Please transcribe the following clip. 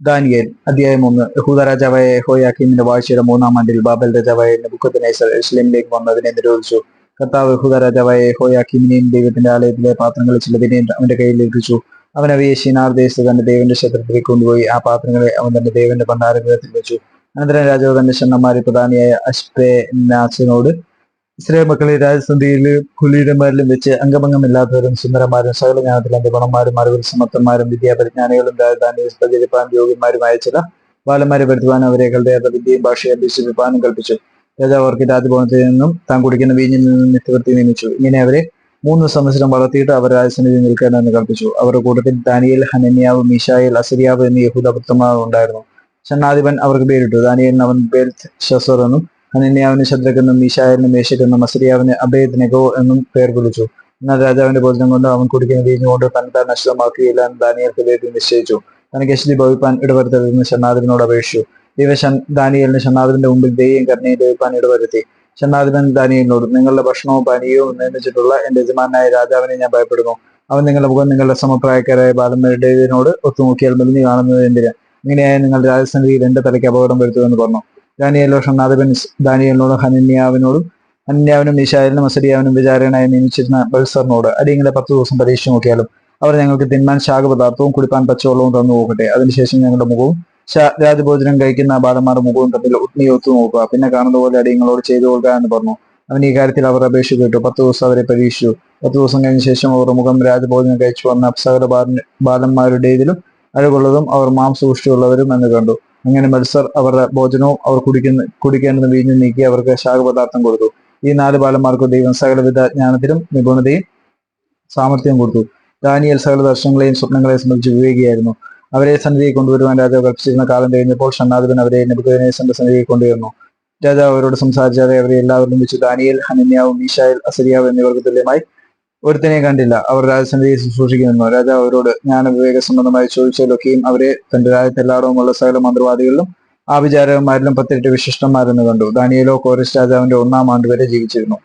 Daniel അധ്യായം ഒന്ന്. യഹൂദ രാജാവായ ഹോയാക്കിമിന്റെ വാഴ്ചയുടെ മൂന്നാം ആണ്ടിൽ ബാബൽ രാജാവായ നെബുക്കദ്നേസർ ഇസ്ലിമിലേക്ക് വന്നതിനെ നിരോധിച്ചു. കർത്താവ് യഹൂദ രാജാവായ ഹോയാക്കിമിനെയും ദൈവത്തിന്റെ ആലയത്തിലെ പാത്രങ്ങളിൽ ചിലതിനെയും അവന്റെ കയ്യിൽ ഏൽപ്പിച്ചു അവൻ അവയെ ഷിനാർ ദേശത്ത് തന്റെ ദേവന്റെ ക്ഷേത്രത്തിലേക്ക് കൊണ്ടുപോയി ആ പാത്രങ്ങളെ അവൻ തന്റെ ദേവന്റെ ഭണ്ഡാരഗൃഹത്തിൽ വെച്ചു. അനന്തരം രാജാവ് തന്റെ ഷണ്ണന്മാരിൽ പ്രധാനിയായ അഷ്പേനാസിനോട് ഇസ്രായേൽ മക്കളെ രാജസന്ധിയിൽ കുലീരന്മാരിലും വെച്ച് അംഗഭംഗമില്ലാത്തവരും സുന്ദരന്മാരും സകല ജ്ഞാനത്തിലെ ഗുണന്മാരും അറിവിൽ സമത്വന്മാരും വിദ്യാപരിജ്ഞാനികളും രാജധാനിയിൽ പ്രചരിപ്പാൻ യോഗ്യന്മാരുമായ ചില ബാലന്മാരെ വരുത്തുവാനും അവരെ കൽതയാത്ത വിദ്യയും ഭാഷയും അഭ്യസിപ്പിക്കാനും കൽപ്പിച്ചു. രാജാവ് അവർക്ക് രാജഭവനത്തിൽ നിന്നും താൻ കുടിക്കുന്ന വീഞ്ഞിൽ നിന്നും നിത്യവൃത്തി നിയമിച്ചു. ഇങ്ങനെ അവരെ മൂന്ന് സംവത്സരം വളർത്തിയിട്ട് അവർ രാജസന്നിധി നിൽക്കണമെന്ന് കൽപ്പിച്ചു. അവരുടെ കൂട്ടത്തിൽ ദാനിയൽ ഹനന്യാവ് മിഷായൽ അസരിയാവ് എന്നീ യഹൂദ പുത്രന്മാർ ഉണ്ടായിരുന്നു. ഷണ്ണാധിപൻ അവർക്ക് പേരിട്ടു. ദാനിയലിന് അവൻ ബേൽ ഷസർ എന്നും ഹനന്യാവിന് ശദ്രക്കെന്നും മീശായലിന് മേശക്കെന്നും അസരിയാവിന് അബേദ് എന്നും പേർ വിളിച്ചു. എന്നാൽ രാജാവിന്റെ ഭോജനം കൊണ്ട് അവൻ കുടിക്കുന്ന വീഞ്ഞുകൊണ്ട് തനത നഷ്ടമാക്കുകയില്ല എന്ന് ദാനിയൽ ഹൃദയത്തിൽ നിശ്ചയിച്ചു. തനിക്ക് അശ്വതി ഭവിപ്പാൻ ഇടവരുത്തരുതെന്ന് ഷണ്ണാദിനോട് അപേക്ഷിച്ചു. ഇവ ദാനിയലിന് ഷണ്ണാദിന്റെ മുമ്പിൽ ദൈവം കരുണയും ഭവിപ്പാൻ ഇടവരുത്തി. ഷണ്ണാദിപൻ ദാനിയലിനോട് നിങ്ങളുടെ ഭക്ഷണവും പാനീയവും നിയമിച്ചിട്ടുള്ള എന്റെ യജമാനായ രാജാവിനെ ഞാൻ ഭയപ്പെടുന്നു. അവൻ നിങ്ങളുടെ മുഖം നിങ്ങളുടെ സമപ്രായക്കാരായ ബാലന്മാരുടേതിനോട് ഒത്തുനോക്കിയാൽ മെലിഞ്ഞു കാണുന്നത് എന്തിന്? ഇങ്ങനെയായ നിങ്ങൾ രാജസന്നിധിയിൽ എന്റെ തലയ്ക്ക് അപകടം വരുത്തുമെന്ന് പറഞ്ഞു. ദാനിയലോ ഷണ്ണാദിപൻ ദാനിയലിനോടും ഹനന്യാവിനോടും ഹനന്യാവിനും മിശായലിനും അസരിയാവിനും വിചാരണയായി നിയമിച്ചിരുന്ന ബൽസറിനോട് അടിയങ്ങളെ പത്ത് ദിവസം പരീക്ഷിച്ചു നോക്കിയാലും അവർ ഞങ്ങൾക്ക് തിന്മാൻ ശാഖപദാർത്ഥവും കുടിപ്പാൻ പച്ചവെള്ളവും തന്നു നോക്കട്ടെ. അതിനുശേഷം ഞങ്ങളുടെ മുഖവും രാജഭോജനം കഴിക്കുന്ന ബാലന്മാരുടെ മുഖവും തമ്മിൽ ഒത്തു നോക്കുക. പിന്നെ കാണുന്ന പോലെ അടിയങ്ങളോട് ചെയ്തു കൊടുക്കുക എന്ന് പറഞ്ഞു. അവൻ ഈ കാര്യത്തിൽ അവർ അപേക്ഷ കേട്ടു. പത്ത് ദിവസം അവരെ പരീക്ഷിച്ചു. പത്ത് ദിവസം കഴിഞ്ഞ ശേഷം അവർ മുഖം രാജഭോജനം കഴിച്ചു വന്ന ബാലന്മാരുടെ ബാലന്മാരുടേതിലും അഴകുള്ളതും അവർ മാംസൂഷ്ടിയുള്ളവരും എന്ന് കണ്ടു. അങ്ങനെ മത്സർ അവരുടെ ഭോജനവും അവർ കുടിക്കുന്ന കുടിക്കേണ്ടുന്ന വീഞ്ഞ് നീക്കി അവർക്ക് ശാഖപദാർത്ഥം കൊടുത്തു. ഈ നാല് ബാലന്മാർക്ക് ദൈവം സകലവിധ ജ്ഞാനത്തിലും നിപുണതയും സാമർഥ്യം കൊടുത്തു. ദാനിയൽ സകല ദർശനങ്ങളെയും സ്വപ്നങ്ങളെയും സംബന്ധിച്ച് വിവേകിയായിരുന്നു. അവരെ സന്നിധിയിൽ കൊണ്ടുവരുവാൻ രാജാവ് കൽപ്പിച്ചിരുന്ന കാലം കഴിഞ്ഞപ്പോൾ ഷണ്ണാദിപൻ അവരെ നെബുക്കദ്നേസറിന്റെ സന്നിധിയിൽ കൊണ്ടുവരുന്നു. രാജാവ് അവരോട് സംസാരിച്ചാതെ അവരെ എല്ലാവരും വെച്ച് ദാനിയൽ ഹനന്യാവ് മീഷായൽ അസരിയാവ് എന്നിവർക്ക് തുല്യമായി ഒരുത്തനെ കണ്ടില്ല. അവർ രാജസന്നിധിയിൽ ശുശ്രൂഷിക്കുന്നു രാജാവ് അവരോട് ജ്ഞാനവിവേക സംബന്ധമായി ചോദിച്ചതിലൊക്കെയും അവരെ തന്റെ രാജ്യത്തെല്ലായിടവുമുള്ള സകല മന്ത്രവാദികളിലും ആഭിചാരകന്മാരിലും പത്തിരട്ട് വിശിഷ്ടന്മാരെന്ന് കണ്ടു. ദാനിയലോ കോരസ് രാജാവിന്റെ ഒന്നാം ആണ്ട് വരെ ജീവിച്ചിരുന്നു.